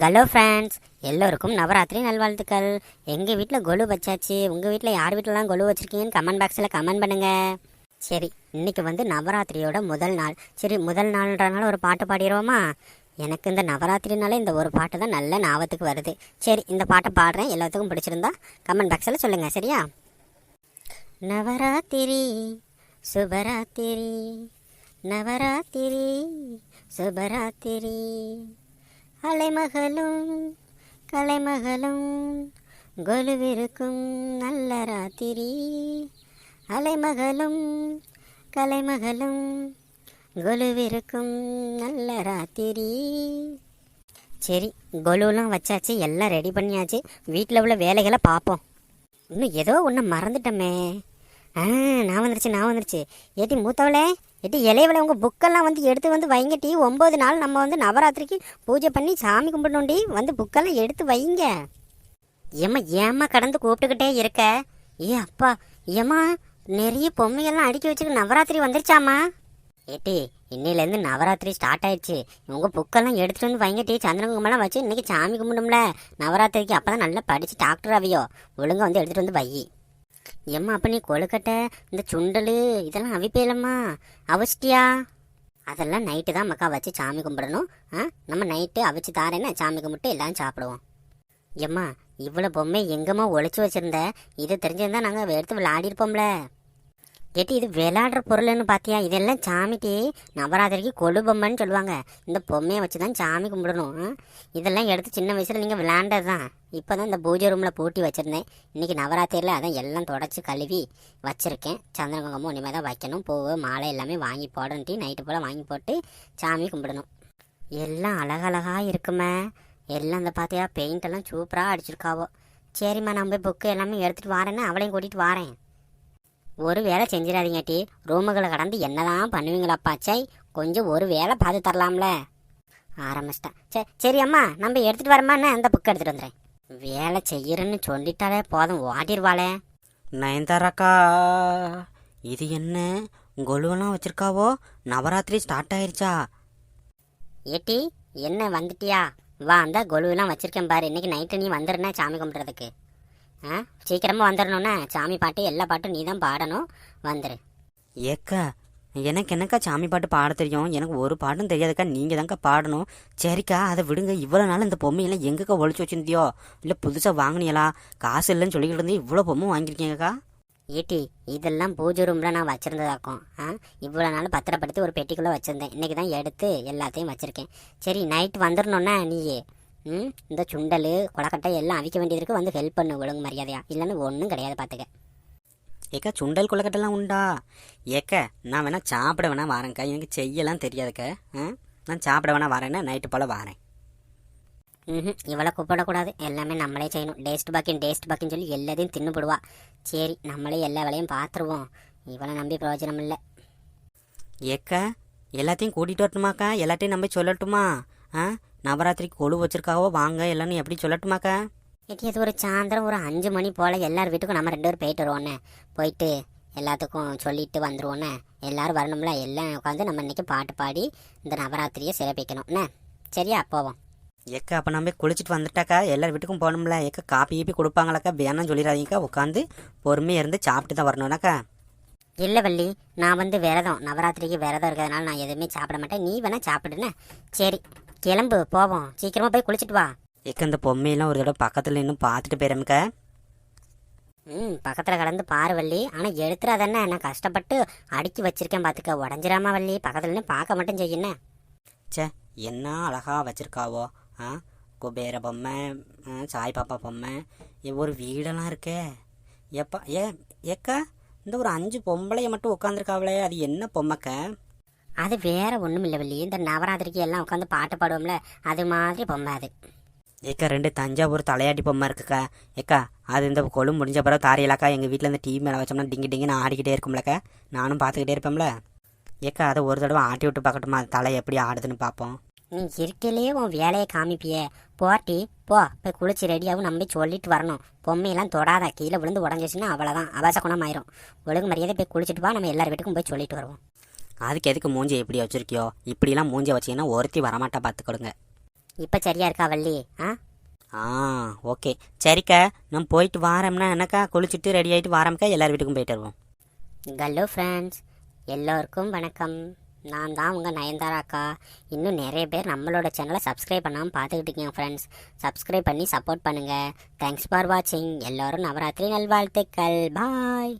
Hello friends எல்லோருக்கும் நவராத்திரி நல்வாழ்த்துக்கள். எங்கள் வீட்டில் கொலு வச்சாச்சு. உங்கள் வீட்டில் யார் வீட்டிலலாம் கொலு வச்சுருக்கீங்கன்னு கமெண்ட் பாக்ஸில் கமெண்ட் பண்ணுங்கள் சரி இன்னைக்கு வந்து நவராத்திரியோட முதல் நாள். சரி முதல் நாள்ன்றனால ஒரு பாட்டு பாடிடுவோமா? எனக்கு இந்த நவராத்திரினாலே இந்த ஒரு பாட்டு தான் நல்ல ஞாபகத்துக்கு வருது. சரி இந்த பாட்டை பாடுறேன். எல்லாத்துக்கும் பிடிச்சிருந்தா கமெண்ட் பாக்ஸில் சொல்லுங்கள் சரியா? நவராத்திரி சுபராத்திரி. நவராத்திரி சுபராத்திரி. அலைமகளும் கலைமகளும் கொலுவிருக்கும் நல்ல ராத்திரி. அலைமகளும் கலைமகளும் கொலுவிருக்கும் நல்ல ராத்திரி. சரி கொலுலாம் வச்சாச்சு எல்லாம் ரெடி பண்ணியாச்சு. வீட்டில் உள்ள வேலைகளை பார்ப்போம். இன்னும் ஏதோ ஒன்று மறந்துட்டோமே. ஆ நான் வந்துருச்சு நான் வந்துருச்சு. ஏட்டி மூத்தவளே ஏட்டி இலையில உங்கள் புக்கெல்லாம் வந்து எடுத்து வந்து வைங்கட்டி ஒம்பது நாள் நம்ம வந்து நவராத்திரிக்கு பூஜை பண்ணி சாமி கும்பிடணுண்டி வந்து புக்கெல்லாம் எடுத்து வைங்க. ஏம்மா ஏம்மா கடந்து கூப்பிட்டுக்கிட்டே இருக்க? ஏ அப்பா ஏம்மா நிறைய பொம்மையெல்லாம் அடுக்கி வச்சுக்க நவராத்திரி வந்துருச்சாம்மா? ஏட்டி இன்னையிலேருந்து நவராத்திரி ஸ்டார்ட் ஆயிடுச்சு. உங்கள் புக்கெல்லாம் எடுத்துகிட்டு வந்து வைங்கட்டி. சந்திரகுங்கமெல்லாம் வச்சு இன்றைக்கி சாமி கும்பிடும்ல நவராத்திரிக்கு அப்போ தான் நல்லா படித்து டாக்டர் ஆவியோ. ஒழுங்காக வந்து எடுத்துகிட்டு வந்து வை. ஏம்மா அப்ப நீ கொழுக்கட்டை இந்த சுண்டல் இதெல்லாம் அவிப்பேலம்மா. அவச்சிட்டியா அதெல்லாம் நைட்டு தான் மக்கா வச்சு சாமி கும்பிடணும். ஆ நம்ம நைட்டு அவிச்சு தாரேன்னா சாமி கும்பிட்டு எல்லாம் சாப்பிடுவோம். எம்மா இவ்வளோ பொம்மை எங்கம்மா ஒழிச்சு வச்சுருந்த? இது தெரிஞ்சிருந்தா நாங்கள் எடுத்து விளையாடிருப்போம்ல. கேட்டு இது விளையாடுற பொருள்னு பார்த்தியா இதெல்லாம் சாமிக்கு நவராத்திரிக்கு கொழு பொம்மைன்னு சொல்லுவாங்க. இந்த பொம்மையை வச்சு தான் சாமி கும்பிடணும். இதெல்லாம் எடுத்து சின்ன வயசில் நீங்கள் விளையாண்டது தான் இப்போ தான் இந்த பூஜை ரூமில் பூட்டி வச்சுருந்தேன். இன்றைக்கி நவராத்திரியில் அதான் எல்லாம் தொடச்சி கழுவி வச்சுருக்கேன். சந்திரகுங்கமும் இனிமேல் தான் வைக்கணும். பூவு மாலை எல்லாமே வாங்கி போடணுட்டி நைட்டு போல் வாங்கி போட்டு சாமி கும்பிடணும். எல்லாம் அழகழகாக இருக்குமே. எல்லாம் இந்த பார்த்தியா பெயிண்ட் எல்லாம் சூப்பராக அடிச்சிருக்காவோ. சரிம்மா நான் போய் புக்கு எல்லாமே எடுத்துகிட்டு வரேன்னு அவளையும் கூட்டிகிட்டு வரேன். ஒரு வேலை செஞ்சிடாதீங்கட்டி ரூமுகளை கடந்து என்னதான் பண்ணுவீங்களாப்பா? சை கொஞ்சம் ஒரு வேலை பார்த்து தரலாம்ல. ஆரம்பிச்சிட்டேன். சரி சரி அம்மா நம்ம எடுத்துகிட்டு வரமா என்ன? அந்த புக் எடுத்துகிட்டு வந்துடுறேன் வேலை செய்யறேன்னு சொல்லிட்டாலே போதும் ஓட்டிடுவாளே நயன்தாராக்கா இது என்ன? கொலுவெல்லாம் வச்சிருக்காவோ? நவராத்திரி ஸ்டார்ட் ஆயிருச்சா? ஏட்டி என்ன வந்துட்டியா? வா அந்த கொலுவெல்லாம் வச்சிருக்கேன் பாரு. இன்னைக்கு நைட்டு நீ வந்துடுனா சாமி கும்பிட்றதுக்கு. ஆ? சீக்கிரமாக வந்துடணுண்ணே சாமி பாட்டு எல்லா பாட்டும் நீ தான் பாடணும். வந்துரு. ஏக்கா எனக்கு என்னக்கா சாமி பாட்டு பாட தெரியும்? எனக்கு ஒரு பாட்டும் தெரியாதுக்கா நீங்கள் தான்க்கா பாடணும். சரிக்கா அதை விடுங்க. இவ்வளோ நாள் இந்த பொம்மையெல்லாம் எங்கக்கா ஒழிச்சு வச்சிருந்தியோ? இல்லை புதுசாக வாங்கினியலா காசு இல்லைன்னு சொல்லிக்கிட்டு இருந்தே இவ்வளோ பொம்மை வாங்கியிருக்கீங்கக்கா? ஏட்டி இதெல்லாம் பூஜை ரூமில் நான் வச்சுருந்ததாக்கும் ஆ? இவ்வளோ நாள் பத்திரப்படுத்தி ஒரு பெட்டிக்குள்ளே வச்சுருந்தேன். இன்றைக்கி தான் எடுத்து எல்லாத்தையும் வச்சுருக்கேன். சரி நைட் வந்துடணுன்னா நீ ம்? இந்த சுண்டல் கொலக்கட்டை எல்லாம் அவிக்க வேண்டியது இருக்கு வந்து ஹெல்ப் பண்ணு ஒழுங்கு மரியாதையா. இல்லைன்னு ஒன்றும் கிடையாது பார்த்துக்க ஏக்கா சுண்டல் கொலக்கட்டெல்லாம் உண்டா? ஏக்க நான் வேணா சாப்பிட வேணா வரேன்க்கா. எனக்கு செய்யலாம் தெரியாதுக்கா. நான் சாப்பிட வேணா வரேன்னா நைட்டு போல் வரேன். ம் இவளை கூப்பிடக்கூடாது. எல்லாமே நம்மளே செய்யணும். டேஸ்ட் பாக்கின் டேஸ்ட் பாக்கின்னு சொல்லி எல்லாத்தையும் தின்னுபிடுவா. சரி நம்மளே எல்லா வேலையும் பார்த்துருவோம் இவளை நம்பி பிரயோஜனம் இல்லை. ஏக்கா எல்லாத்தையும் கூட்டிகிட்டு வரட்டுமாக்கா? எல்லாத்தையும் நம்பி சொல்லட்டுமா? ஆ? நவராத்திரிக்கு கொழு வச்சிருக்காவோ வாங்க எல்லாரும் எப்படி சொல்லட்டுமாக்கா? ஏட்டி அது ஒரு சாயந்தரம் ஒரு அஞ்சு மணி போல் எல்லார் வீட்டுக்கும் நம்ம ரெண்டு பேரும் போயிட்டு வருவோண்ணே போயிட்டு எல்லாத்துக்கும் சொல்லிட்டு வந்துருவோண்ணே எல்லாரும் வரணும்ல எல்லாம் உட்காந்து நம்ம இன்னைக்கு பாட்டு பாடி இந்த நவராத்திரியை சிறப்பிக்கணும் என்ன சரியா போவோம். ஏக்கா அப்போ நம்ம குளிச்சுட்டு வந்துட்டாக்கா எல்லார் வீட்டுக்கும் போகணும்ல. ஏக்கா காப்பி கீப்பி கொடுப்பாங்களாக்கா வேணாம்னு சொல்லிடாதீங்கக்கா உட்காந்து பொறுமையாக இருந்து சாப்பிட்டு தான் வரணும்னாக்கா இல்லை வள்ளி நான் வந்து விரதம். நவராத்திரிக்கு விரதம் இருக்கிறதுனால நான் எதுவுமே சாப்பிட மாட்டேன். நீ வேணா சாப்பிடுண்ணே. சரி கிளம்பு போவோம். சீக்கிரமா போய் குளிச்சுட்டு வா. ஏக்கா இந்த பொம்மையெல்லாம் ஒரு தடவை பக்கத்தில் இன்னும் பார்த்துட்டு போயிடமுக்கா ம் பக்கத்தில் கடந்து பாரு வள்ளி. ஆனால் எடுத்துறாதண்ணே நான் கஷ்டப்பட்டு அடுக்கி வச்சிருக்கேன் பார்த்துக்க உடஞ்சிராம வள்ளி. பக்கத்துல நின்னு பார்க்க மட்டும் செய்யுண்ணே ச்சே என்ன அழகா வச்சிருக்காவோ? ஆ குபேர பொம்மை ஆ, சாய் பாப்பா பொம்மை. ஏ, ஒரு வீடெல்லாம் இருக்கே. எப்பா ஏ ஏக்கா இந்த ஒரு அஞ்சு பொம்பளைய மட்டும் உட்காந்துருக்காவளே அது என்ன பொம்மைக்கா? அது வேற ஒன்றும் இல்லை வள்ளி இந்த நவராத்திரிக்கு எல்லாம் உட்காந்து பாட்டு பாடுவோம்ல அது மாதிரி பொம்மை அது. ஏக்கா ரெண்டு தஞ்சாவூர் தலையாட்டி பொம்மை இருக்குக்கா. ஏக்கா அது இந்த கொழு முடிஞ்ச பிறகு தாரியலாக்கா எங்கள் வீட்டில் இந்த டிவி மேலே வச்சோம்னா டிங்கி டிங்கின்னு ஆடிக்கிட்டே இருக்கும்லக்கா. நானும் பார்த்துக்கிட்டே இருப்பேன்ல ஏக்கா அதை ஒரு தடவை ஆட்டி விட்டு பார்க்கட்டுமா? அது தலை எப்படி ஆடுதுன்னு பார்ப்போம். நீ இருக்கையிலேயே உன் வேலையை காமிப்பியே. போட்டி போ. போய் குளிச்சு ரெடியாகவும் நம்பி சொல்லிட்டு வரணும். பொம்மையெல்லாம் தொடாத கீழே விழுந்து உடஞ்சிச்சுன்னா அவ்வளோதான் அபாச ஆயிரும் ஒழுங்கு மரியாதை போய் குளிச்சுட்டு வா நம்ம எல்லார் வீட்டுக்கும் போய் சொல்லிட்டு வருவோம். அதுக்கு எதுக்கு மூஞ்சி இப்படி வச்சிருக்கியோ? இப்படிலாம் மூஞ்சி வச்சீங்கன்னா ஒருத்தி வரமாட்டா பார்த்துக்கொடுங்க. இப்போ சரியா இருக்கா வள்ளி? ஆ? ஆ ஓகே. சரிக்கா நான் போயிட்டு வாரம்னா என்னக்கா? குளிச்சுட்டு ரெடி ஆகிட்டு வாரம்க்கா? எல்லார் வீட்டுக்கும் போயிட்டு வருவோம். ஹலோ ஃப்ரெண்ட்ஸ் எல்லோருக்கும் வணக்கம். நான் தான் உங்கள் நயன்தாராக்கா இன்னும் நிறைய பேர் நம்மளோட சேனலை சப்ஸ்கிரைப் பண்ணாமல் பார்த்துக்கிட்டு இருக்கீங்க ஃப்ரெண்ட்ஸ் சப்ஸ்கிரைப் பண்ணி சப்போர்ட் பண்ணுங்கள் தேங்க்ஸ் ஃபார் வாட்சிங் எல்லோரும் நவராத்திரி நல்வாழ்த்துக்கள். பாய்